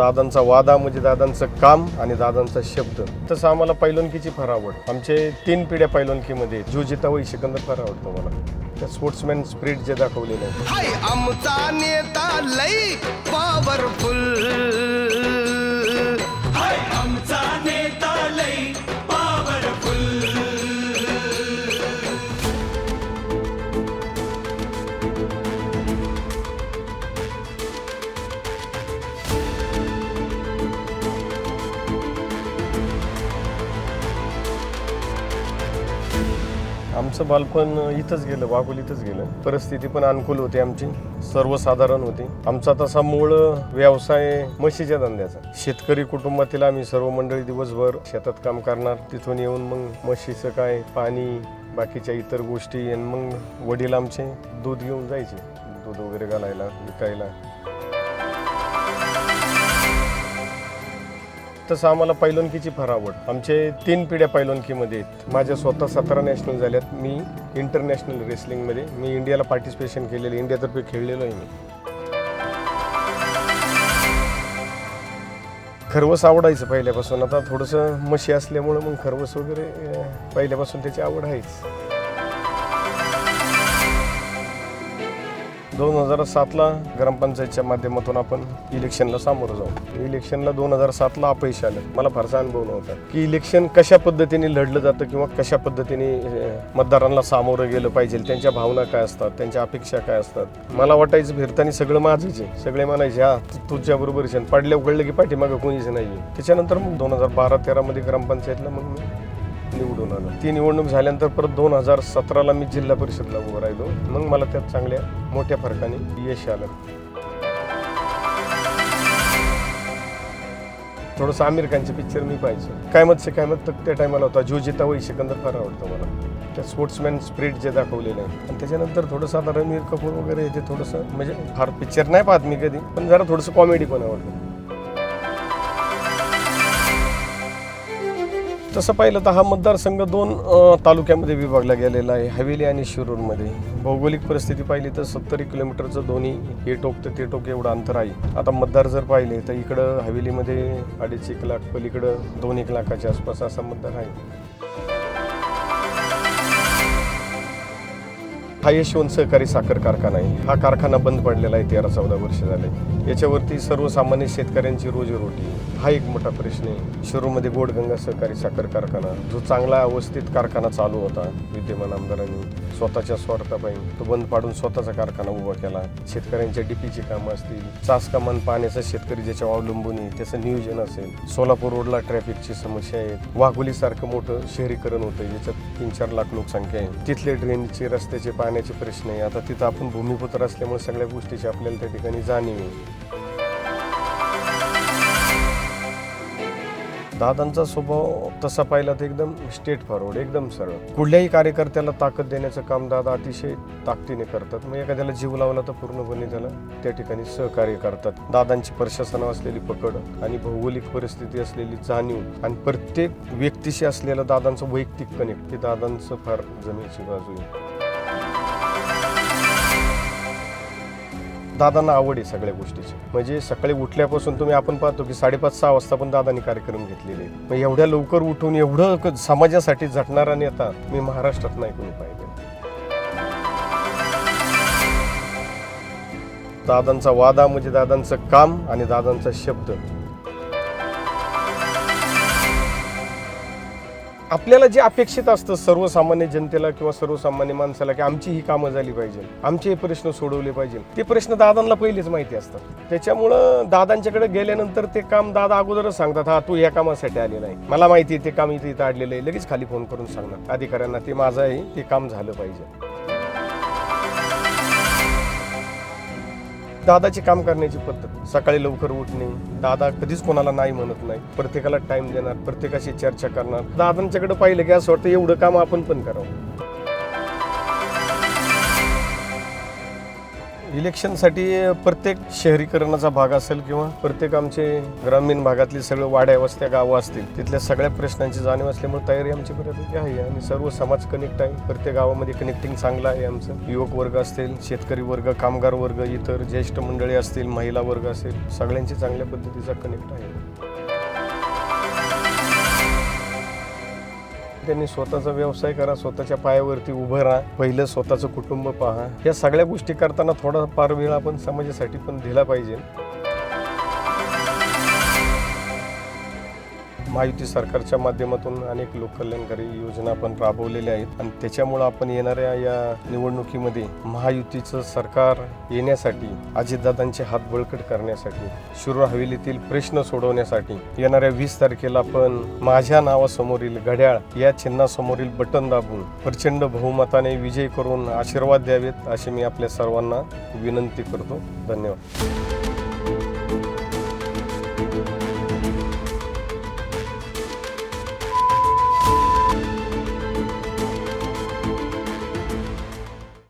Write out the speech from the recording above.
दादांचा वादा म्हणजे दादांचं काम आणि दादांचा शब्द. तसं आम्हाला पैलवानकीची फार आवड. आमचे तीन पिढ्या पैलवानकीमध्ये आहेत. जिता जितावई सिकंदर फार आवडतो मला. त्या स्पोर्ट्समॅन स्प्रिट जे दाखवलेलं आहे. आमचा नेता लई पॉवरफुल आमचं बालपण इथंच गेलं वाघोलीतच इथंच गेलं. परिस्थिती पण अनुकूल होती आमची सर्वसाधारण होती. आमचा तसा मूळ व्यवसाय म्हशीच्या धंद्याचा. शेतकरी कुटुंबातील आम्ही सर्व मंडळी दिवसभर शेतात काम करणार तिथून येऊन मग म्हशीचं काय पाणी बाकीच्या इतर गोष्टी आणि मग वडील आमचे दूध घेऊन जायचे. दूध वगैरे घालायला विकायला. तसं आम्हाला पैलवानकीची फार आवड आमचे तीन पिढ्या पैलवानकीमध्ये आहेत. माझ्या स्वतः सतरा नॅशनल झाल्यात. मी इंटरनॅशनल रेसलिंगमध्ये. मी इंडियाला पार्टिसिपेशन केलेलं इंडियातर्फे खेळलेलो आहे मी. खरवस आवडायचं पहिल्यापासून. आता थोडंसं म्हशी असल्यामुळं मग खरवस वगैरे पहिल्यापासून त्याची आवड आहेच. दोन हजार सातला ग्रामपंचायतच्या माध्यमातून आपण इलेक्शनला सामोरं जाऊ. इलेक्शनला दोन हजार सातला अपयश आलं. मला फारसा अनुभव नव्हता. की इलेक्शन कशा पद्धतीने लढलं जातं किंवा कशा पद्धतीने मतदारांना सामोरं गेलं पाहिजे त्यांच्या भावना काय असतात त्यांच्या अपेक्षा काय असतात? मला वाटायचं फिरताना सगळं माझंच आहे. सगळे म्हणायचे हा तुझ्या बरोबर आहे. उघडलं की पाठीमागं कोणीच नाही त्याच्यानंतर मग दोन हजार बारा तेरामध्ये ग्रामपंचायतला मग मी निवडून आलो. ती निवडणूक झाल्यानंतर परत दोन हजार सतराला मी जिल्हा परिषदला उभं राहिलो. मग मला त्यात चांगल्या मोठ्या फरकाने यश आलं. थोडंसं आमिर खानचे पिक्चर मी पाहायचो. कायमत से कायमत तर त्या टायमाला होता. जो जिता वही सिकंदर फार आवडतो मला. त्या स्पोर्ट्समॅन स्प्रिट जे दाखवलेलं आहे. आणि त्याच्यानंतर थोडंसं आता रणवीर कपूर वगैरे ते थोडंसं म्हणजे फार पिक्चर नाही पाहत मी कधी पण जरा थोडंसं कॉमेडी पण आवडतं. तसं पाहिलं तर हा मतदारसंघ दोन तालुक्यामध्ये विभागला गेलेला आहे हवेली आणि शिरूरमध्ये. भौगोलिक परिस्थिती पाहिली तर सत्तरी किलोमीटरचं दोन्ही हे टोक तर ते टोक एवढं अंतर आहे. आता मतदार जर पाहिले तर इकडं हवेलीमध्ये अडीच एक लाख पलीकडं दोन एक लाखाच्या आसपास असा मतदार आहे. हा यशवंत सहकारी साखर कारखाना आहे. हा कारखाना बंद पडलेला आहे तेरा चौदा वर्ष झाले. याच्यावरती सर्वसामान्य शेतकऱ्यांची रोजीरोटी. हा एक मोठा प्रश्न आहे. शिरूरमध्ये गोडगंगा सहकारी साखर कारखाना जो चांगला अवस्थित कारखाना चालू होता विद्यमान आमदारांनी स्वतःच्या स्वार्थापायी तो बंद पाडून स्वतःचा कारखाना उभा केला. शेतकऱ्यांच्या डीपीची कामं असतील चास कामान पाण्याचा शेतकरी ज्याच्यावर अवलंबून आहे त्याचं नियोजन असेल सोलापूर रोडला ट्रॅफिकची समस्या आहे वाघोलीसारखं मोठं शहरीकरण होतं याच्यात तीन चार लाख लोकसंख्या आहे. तिथले ड्रेनचे रस्त्याचे पाण्याचे प्रश्न आहे. आता तिथं आपण भूमिपुत्र असल्यामुळे सगळ्या गोष्टीची आपल्याला त्या ठिकाणी जाणीव आहे. दादांचा स्वभाव तसा पाहिला तर एकदम स्टेट फॉरवर्ड एकदम सरळ. कुठल्याही कार्यकर्त्याला ताकद देण्याचं काम दादा अतिशय ताकदीने करतात. मग एखाद्याला जीव लावला तर पूर्णपणे त्याला त्या ठिकाणी सहकार्य करतात. दादांची प्रशासनावर असलेली पकड आणि भौगोलिक परिस्थिती असलेली जाणीव आणि प्रत्येक व्यक्तीशी असलेलं दादांचं वैयक्तिक कनेक्ट हे दादांचं फार जमेची बाजू आहे. दादांना आवड आहे सगळ्या गोष्टीची. म्हणजे सकाळी उठल्यापासून तुम्ही आपण पाहतो की साडेपाच सहा वाजता पण दादांनी कार्यक्रम घेतलेले मग एवढ्या लवकर उठून एवढं समाजासाठी झटणारा नेता मी महाराष्ट्रात नाही कोणी पाहिजे दादांचा वादा म्हणजे दादांचं काम आणि दादांचा शब्द. आपल्याला जे अपेक्षित असतं सर्वसामान्य जनतेला किंवा सर्वसामान्य माणसाला की आमची ही कामं झाली पाहिजे आमचे हे प्रश्न सोडवले पाहिजे ते प्रश्न दादांना पहिलेच माहिती असतात. त्याच्यामुळं दादांच्याकडे गेल्यानंतर ते काम दादा अगोदरच सांगतात हा तू या कामासाठी आलेला आहे मला माहिती आहे ते काम इथे इथं आडलेलं आहे. लगेच खाली फोन करून सांगणार अधिकाऱ्यांना ते माझं आहे ते काम झालं पाहिजे. दादाची काम करण्याची पद्धत. सकाळी लवकर उठणे. दादा कधीच कोणाला नाही म्हणत नाही. प्रत्येकाला टाइम देणार प्रत्येकाशी चर्चा करणार. दादांच्याकडे पाहिलं की असं वाटतं एवढं काम आपण पण करावं. इलेक्शनसाठी प्रत्येक शहरीकरणाचा भाग असेल किंवा प्रत्येक आमचे ग्रामीण भागातली सगळं वाड्या वस्त्या गावं असतील तिथल्या सगळ्या प्रश्नांची जाणीव असल्यामुळे तयारी आमची बऱ्यापैकी आहे. आणि सर्व समाज कनेक्ट आहे. प्रत्येक गावामध्ये कनेक्टिंग चांगलं आहे आमचं. युवक वर्ग असतील शेतकरी वर्ग कामगार वर्ग इतर ज्येष्ठ मंडळी असतील महिला वर्ग असेल सगळ्यांची चांगल्या पद्धतीचा कनेक्ट आहे. त्यांनी स्वतःचा व्यवसाय करा स्वतःच्या पायावरती उभं राहा पहिलं स्वतःचं कुटुंब पहा. या सगळ्या गोष्टी करताना थोडा फार वेळ आपण समाजासाठी पण दिला पाहिजे. महायुती सरकारच्या माध्यमातून अनेक लोककल्याणकारी योजना आपण राबवलेल्या आहेत. आणि त्याच्यामुळं आपण येणाऱ्या या निवडणुकीमध्ये महायुतीचं सरकार येण्यासाठी अजितदादांचे हात बळकट करण्यासाठी शिरूर हवेलीतील प्रश्न सोडवण्यासाठी येणाऱ्या वीस तारखेला आपण माझ्या नावासमोरील घड्याळ या चिन्हासमोरील बटन दाबून प्रचंड बहुमताने विजय करून आशीर्वाद द्यावेत अशी मी आपल्या सर्वांना विनंती करतो. धन्यवाद.